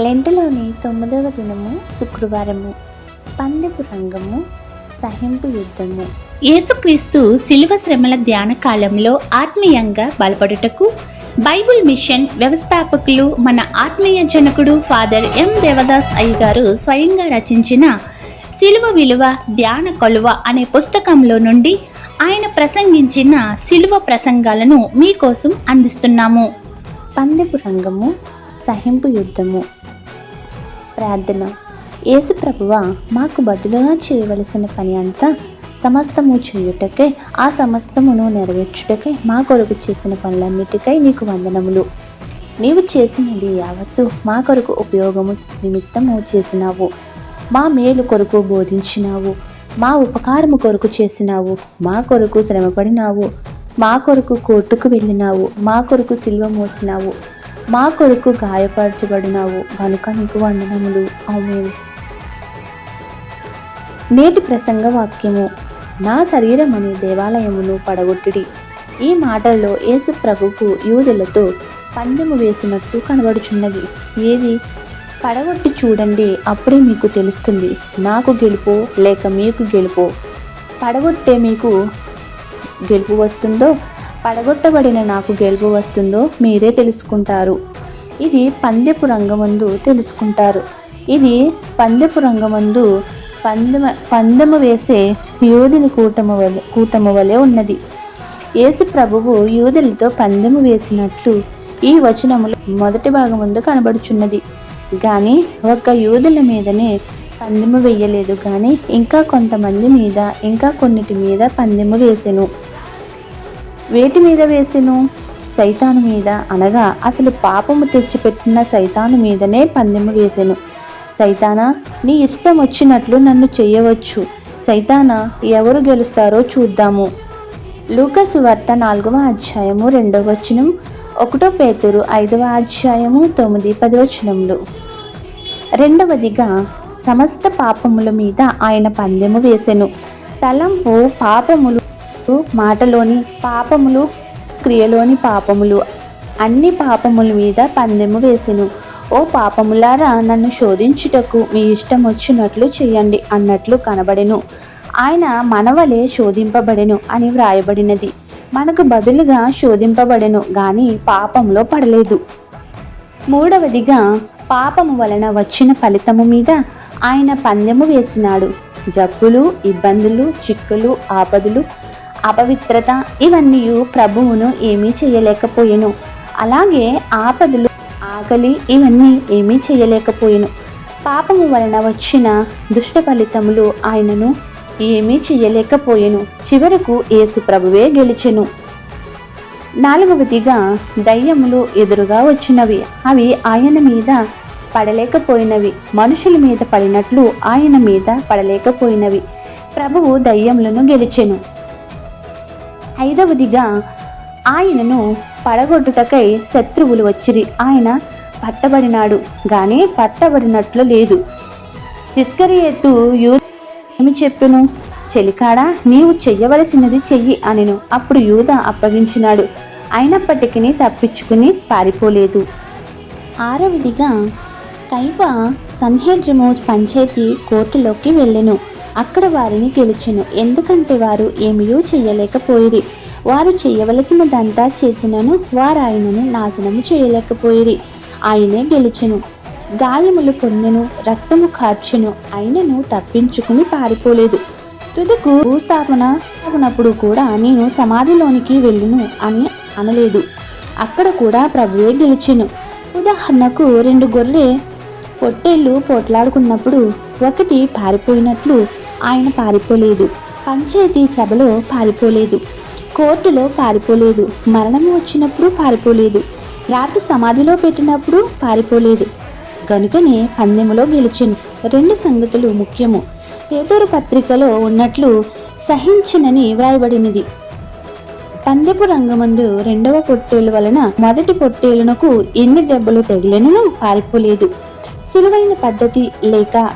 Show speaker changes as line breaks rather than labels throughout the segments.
లెంటలోని తొమ్మిదవ దినము శుక్రవారము. పందెపు రంగము సహింపు యుద్ధము. యేసుక్రీస్తు శిలువ శ్రమల ధ్యాన కాలంలో ఆత్మీయంగా బలపడుటకు బైబిల్ మిషన్ వ్యవస్థాపకులు మన ఆత్మీయ జనకుడు ఫాదర్ ఎం దేవదాస్ అయ్య గారు స్వయంగా రచించిన శిలువ విలువ ధ్యాన కొలువ అనే పుస్తకంలో నుండి ఆయన ప్రసంగించిన శిలువ ప్రసంగాలను మీకోసం అందిస్తున్నాము. పందెపు రంగము సహింపు యుద్ధము. ప్రార్థన. యేసు ప్రభువ మాకు బదులుగా చేయవలసిన పని అంతా సమస్తము చేయుటకై ఆ సమస్తమును నెరవేర్చుటకై మా కొరకు చేసిన పనులన్నిటికై నీకు వందనములు. నీవు చేసినది యావత్తు మా కొరకు ఉపయోగము నిమిత్తము చేసినావు. మా మేలు కొరకు బోధించినావు. మా ఉపకారము కొరకు చేసినావు. మా కొరకు శ్రమపడినావు. మా కొరకు కోర్టుకు వెళ్ళినావు. మా కొరకు సిల్వ మోసినావు. మా కొరకు గాయపరచబడినావు కనుక నీకు వందనములు. అవును నేటి ప్రసంగ వాక్యము నా శరీరం అనే దేవాలయమును పడగొట్టుడి. ఈ మాటల్లో యేసు ప్రభుకు యూదులతో పందెము వేసినట్టు కనబడుచున్నది. ఏది? పడగొట్టి చూడండి అప్పుడే మీకు తెలుస్తుంది. నాకు గెలుపో లేక మీకు గెలుపో. పడగొట్టే మీకు గెలుపు వస్తుందో పడగొట్టబడిన నాకు గెలుపు వస్తుందో మీరే తెలుసుకుంటారు. ఇది పందెపు రంగమందు తెలుసుకుంటారు. ఇది పందెపు రంగమందు పందెమ పందెము వేసే యోధుని కూటము వలె కూటము వలె ఉన్నది. యేసు ప్రభువు యూదులతో పందెము వేసినట్లు ఈ వచనములు మొదటి భాగముందు కనబడుచున్నది. కానీ ఒక్క యూదుల మీదనే పందెము వేయలేదు. కానీ ఇంకా కొంతమంది మీద ఇంకా కొన్నిటి మీద పందెము వేసెను. వేటి మీద వేసెను? సైతాను మీద అనగా అసలు పాపము తెచ్చిపెట్టిన సైతాను మీదనే పందెము వేసెను. సైతానా నీ ఇష్టం వచ్చినట్లు నన్ను చెయ్యవచ్చు సైతానా ఎవరు గెలుస్తారో చూద్దాము. లూకస్ వార్త నాలుగవ అధ్యాయము రెండవ వచనం ఒకటో పేతురు ఐదవ అధ్యాయము తొమ్మిది పదివచనములు రెండవదిగా సమస్త పాపముల మీద ఆయన పందెము వేసెను. తలంపు పాపములు మాటలోని పాపములు క్రియలోని పాపములు. అన్ని పాపముల మీద పందెము వేసెను. ఓ పాపములారా నన్ను శోధించుటకు మీ ఇష్టం వచ్చినట్లు చేయండి అన్నట్లు కనబడెను. ఆయన మనవలే శోధింపబడెను అని వ్రాయబడినది. మనకు బదులుగా శోధింపబడెను గాని పాపంలో పడలేదు. మూడవదిగా పాపము వలన వచ్చిన ఫలితము మీద ఆయన పందెము వేసినాడు. జబ్బులు ఇబ్బందులు చిక్కులు ఆపదలు అపవిత్రత ఇవన్నీ ప్రభువును ఏమీ చేయలేకపోయెను. అలాగే ఆపదలు ఆకలి ఇవన్నీ ఏమీ చేయలేకపోయాను. పాపము వలన వచ్చిన దుష్ట ఫలితములు ఆయనను ఏమీ చేయలేకపోయెను. చివరకు యేసు ప్రభువే గెలిచెను. నాలుగవదిగా దయ్యములు ఎదురుగా వచ్చినవి. అవి ఆయన మీద పడలేకపోయినవి. మనుషుల మీద పడినట్లు ఆయన మీద పడలేకపోయినవి. ప్రభువు దయ్యములను గెలిచెను. ఐదవదిగా ఆయనను పడగొట్టుటకై శత్రువులు వచ్చిరి. ఆయన పట్టబడినాడు గాని పట్టబడినట్లు లేదు. ఇస్కరియేతు యూ ఏమి చెప్పును? చెలికాడా? నీవు చెయ్యవలసినది చెయ్యి అనెను. అప్పుడు యూద అప్పగించినాడు. అయినప్పటికీ తప్పించుకుని పారిపోలేదు. ఆరవదిగా కైప సన్హెడ్రము పంచాయతీ కోర్టులోకి వెళ్ళెను. అక్కడ వారిని గెలిచెను. ఎందుకంటే వారు ఏమీయూ చేయలేకపోయిరి. వారు చేయవలసినదంతా చేసినను వారు ఆయనను నాశనము చేయలేకపోయిరి. ఆయనే గెలిచెను. గాయములు పొందెను రక్తము కార్చెను. అయినను తప్పించుకుని పారిపోలేదు. తుదకు భూస్థాపన ఉన్నప్పుడు కూడా నేను సమాధిలోనికి వెళ్ళును అని అనలేదు. అక్కడ కూడా ప్రభువే గెలిచెను. ఉదాహరణకు రెండు గొర్రె పొట్టేళ్ళు పోట్లాడుకున్నప్పుడు ఒకటి పారిపోయినట్లు ఆయన పారిపోలేదు. పంచాయతీ సభలో పారిపోలేదు. కోర్టులో పారిపోలేదు. మరణం వచ్చినప్పుడు పారిపోలేదు. రాత్రి సమాధిలో పెట్టినప్పుడు పారిపోలేదు. కనుకనే పందెములో గెలిచెను. రెండు సంగతులు ముఖ్యము. పేదోరు పత్రికలో ఉన్నట్లు సహించినని వ్రాయబడినది. పందెపు రంగమందు రెండవ పొట్టేలు వలన మొదటి పొట్టేలునకు ఎన్ని దెబ్బలు తగిలినను పారిపోలేదు. సులువైన పద్ధతి లేక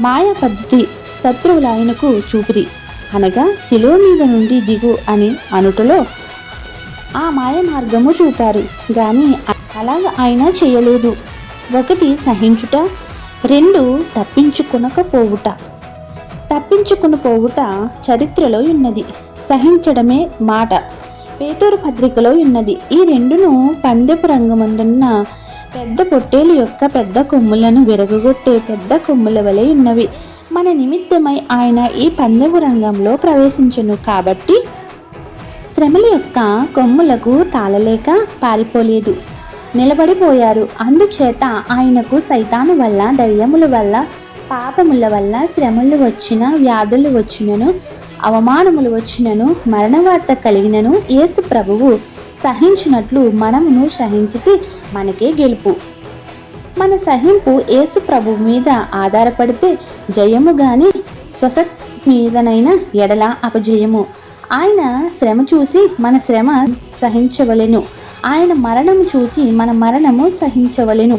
మాయా పద్ధతి శత్రువుల ఆయనకు చూపిరి అనగా శిలో మీద నుండి దిగు అని అనుటలో ఆ మాయ మార్గము చూపారు. గాని అలాగ ఆయన చేయలేదు. ఒకటి సహించుట రెండు తప్పించుకునకపోవుట. తప్పించుకుని పోవుట చరిత్రలో ఉన్నది. సహించడమే మాట. పేతూరు పత్రికలో ఉన్నది. ఈ రెండును పందెపు రంగమందున్న పెద్ద పొట్టేలు యొక్క పెద్ద కొమ్ములను విరగొట్టే పెద్ద కొమ్ముల వలె ఉన్నవి. మన నిమిత్తమై ఆయన ఈ పందెము రంగంలో ప్రవేశించును కాబట్టి శ్రమల యొక్క కొమ్ములకు తాళలేక పారిపోలేదు. నిలబడిపోయారు. అందుచేత ఆయనకు సైతాను వల్ల దయ్యముల వల్ల పాపముల వల్ల శ్రమలు వచ్చిన వ్యాధులు వచ్చినను అవమానములు వచ్చినను మరణవార్త కలిగినను యేసు ప్రభువు సహించినట్లు మనమును సహించితే మనకే గెలుపు. మన సహింపు యేసు ప్రభు మీద ఆధారపడితే జయము గాని స్వసత్ మీదనైన ఎడల అపజయము. ఆయన శ్రమ చూసి మన శ్రమ సహించవలెను. ఆయన మరణం చూచి మన మరణము సహించవలెను.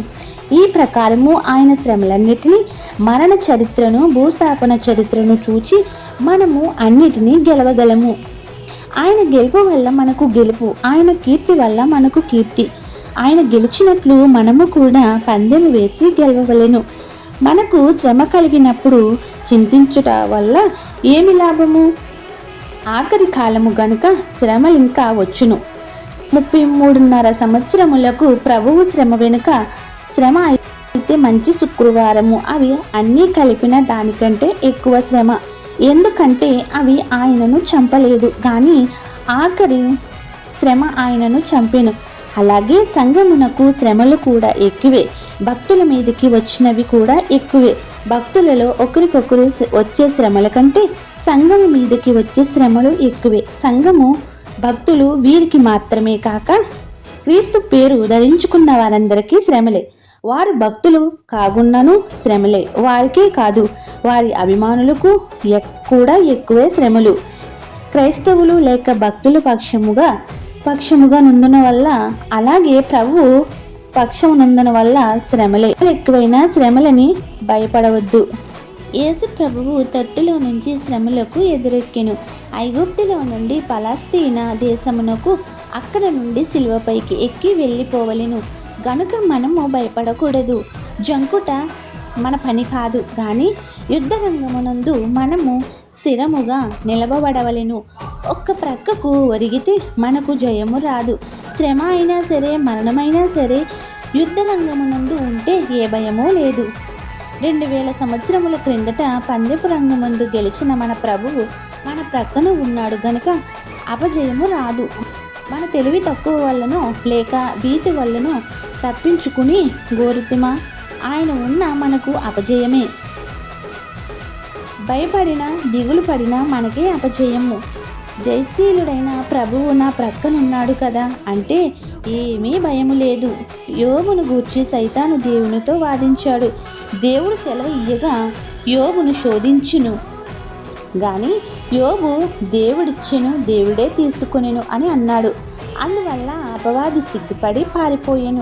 ఈ ప్రకారము ఆయన శ్రమలన్నిటినీ మరణ చరిత్రను భూస్థాపన చరిత్రను చూచి మనము అన్నిటినీ గెలవగలము. ఆయన గెలుపు వల్ల మనకు గెలుపు ఆయన కీర్తి వల్ల మనకు కీర్తి. ఆయన గెలిచినట్లు మనము కూడా పందెం వేసి గెలవలేను మనకు శ్రమ కలిగినప్పుడు చింతించుట వల్ల ఏమి లాభము? ఆఖరి కాలము గనుక శ్రమలు ఇంకా వచ్చును. ముప్పై మూడున్నర సంవత్సరములకు ప్రభువు శ్రమ వెనుక శ్రమ అయితే మంచి శుక్రవారము. అవి అన్నీ కలిపిన దానికంటే ఎక్కువ శ్రమ. ఎందుకంటే అవి ఆయనను చంపలేదు. కానీ ఆఖరి శ్రమ ఆయనను చంపెను. అలాగే సంగమునకు శ్రమలు కూడా ఎక్కువే. భక్తుల మీదకి వచ్చినవి కూడా ఎక్కువే. భక్తులలో ఒకరికొకరు వచ్చే శ్రమల కంటే సంఘము మీదకి వచ్చే శ్రమలు ఎక్కువే. సంఘము భక్తులు వీరికి మాత్రమే కాక క్రీస్తు పేరు ధరించుకున్న వారందరికీ శ్రమలే. వారు భక్తులు కాగున్నను శ్రమలే. వారికే కాదు వారి అభిమానులకు కూడా ఎక్కువే శ్రమలు. క్రైస్తవులు లేక భక్తుల పక్షముగా పక్షముగా నుందున వల్ల అలాగే ప్రభు పక్షము నుందున వల్ల శ్రమలే. ఎక్కువైనా శ్రమలని భయపడవద్దు. యేసు ప్రభువు తట్టులో నుంచి శ్రమలకు ఎదురెక్కెను. ఐగుప్తిలో నుండి పలాస్తీనా దేశమునకు అక్కడ నుండి శిలువపైకి ఎక్కి వెళ్ళిపోవలెను. గనుక మనము భయపడకూడదు. జంకుట మన పని కాదు. కానీ యుద్ధ రంగమునందు మనము స్థిరముగా నిలబడవలెను. ఒక్క ప్రక్కకు ఒరిగితే మనకు జయము రాదు. శ్రమ అయినా సరే మరణమైనా సరే యుద్ధ రంగమునందు ఉంటే ఏ భయమూ లేదు. రెండు వేల సంవత్సరముల క్రిందట పందెపు రంగమందు గెలిచిన మన ప్రభువు మన ప్రక్కన ఉన్నాడు గనుక అపజయము రాదు. మన తెలివి తక్కువ వల్లనో లేక భీతి వల్లనో తప్పించుకుని గోరుతిమా ఆయన ఉన్న మనకు అపజయమే. భయపడిన దిగులు పడినా మనకే అపజయము. జయశీలుడైన ప్రభువు నా ప్రక్కనున్నాడు కదా. అంటే ఏమీ భయము లేదు. యోబును గూర్చి సైతాను దేవునితో వాదించాడు. దేవుడు సెలవు ఇయ్యగా యోబును శోధించును. గాని యోబు దేవుడిచ్చెను దేవుడే తీసుకునేను అని అన్నాడు. అందువల్ల అపవాది సిగ్గుపడి పారిపోయాను.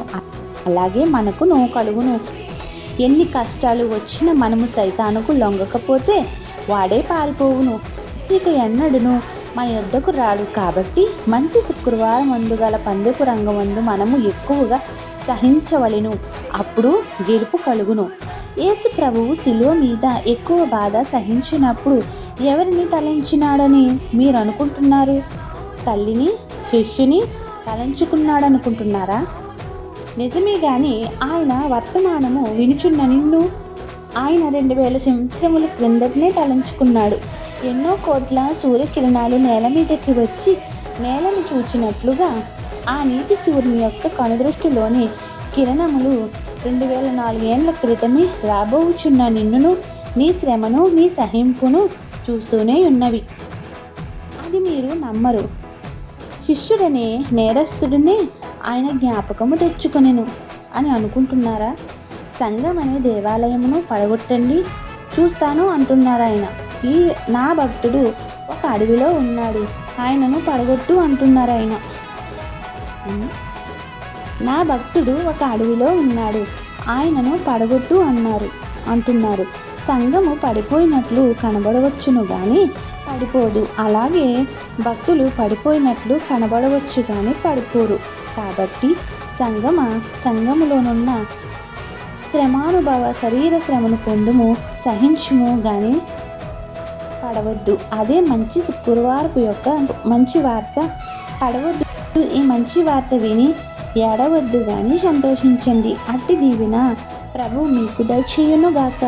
అలాగే మనకును కలుగును. ఎన్ని కష్టాలు వచ్చినా మనము సైతానుకు లొంగకపోతే వాడే పారిపోవును. ఇక ఎన్నడును? మన యుద్ధకు రాడు. కాబట్టి మంచి శుక్రవారం అందుగల పందెపు రంగమందు మనము ఎక్కువగా సహించవలెను. అప్పుడు గెలుపు కలుగును. యేసు ప్రభువు శిలువ మీద ఎక్కువ బాధ సహించినప్పుడు ఎవరిని తలంచినాడని మీరు అనుకుంటున్నారు తల్లిని శిష్యుని తలంచుకున్నాడనుకుంటున్నారా? నిజమే కానీ ఆయన వర్తమానము వినుచున్న నిన్ను. ఆయన రెండు వేల సంవత్సరముల క్రిందటనే తలంచుకున్నాడు. ఎన్నో కోట్ల సూర్యకిరణాలు నేల మీదకి వచ్చి నేలను చూచినట్లుగా ఆ నీటి సూర్యుని యొక్క కనుదృష్టిలోని కిరణములు రెండు వేల నాలుగేళ్ళ క్రితమే రాబోచున్న నిన్నును నీ శ్రమను నీ సహింపును చూస్తూనే ఉన్నవి. అది మీరు నమ్మరు. శిష్యుడనే నేరస్తుడినే ఆయన జ్ఞాపకము తెచ్చుకొనెను అని అనుకుంటున్నారా? సంఘం అనే దేవాలయమును పడగొట్టండి చూస్తాను అంటున్నారు ఆయన ఈ నా భక్తుడు ఒక అడవిలో ఉన్నాడు. ఆయనను పడగొట్టు అంటున్నారు ఆయన. నా భక్తుడు ఒక అడవిలో ఉన్నాడు. ఆయనను పడగొట్టు అన్నారు అంటున్నారు. సంఘము పడిపోయినట్లు కనబడవచ్చును కానీ పడిపోదు. అలాగే భక్తులు పడిపోయినట్లు కనబడవచ్చు కానీ పడిపోరు. కాబట్టి సంగమ సంఘములోనున్న శ్రమానుభవ శరీర శ్రమను పొందుము సహించుము కానీ పడవద్దు. అదే మంచి శుక్రవారపు యొక్క మంచి వార్త. పడవద్దు. ఈ మంచి వార్త విని ఏడవద్దు కానీ సంతోషించండి. అట్టి దీవిన ప్రభు మీకు దయచేయునుగాక.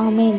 ఆమెన్.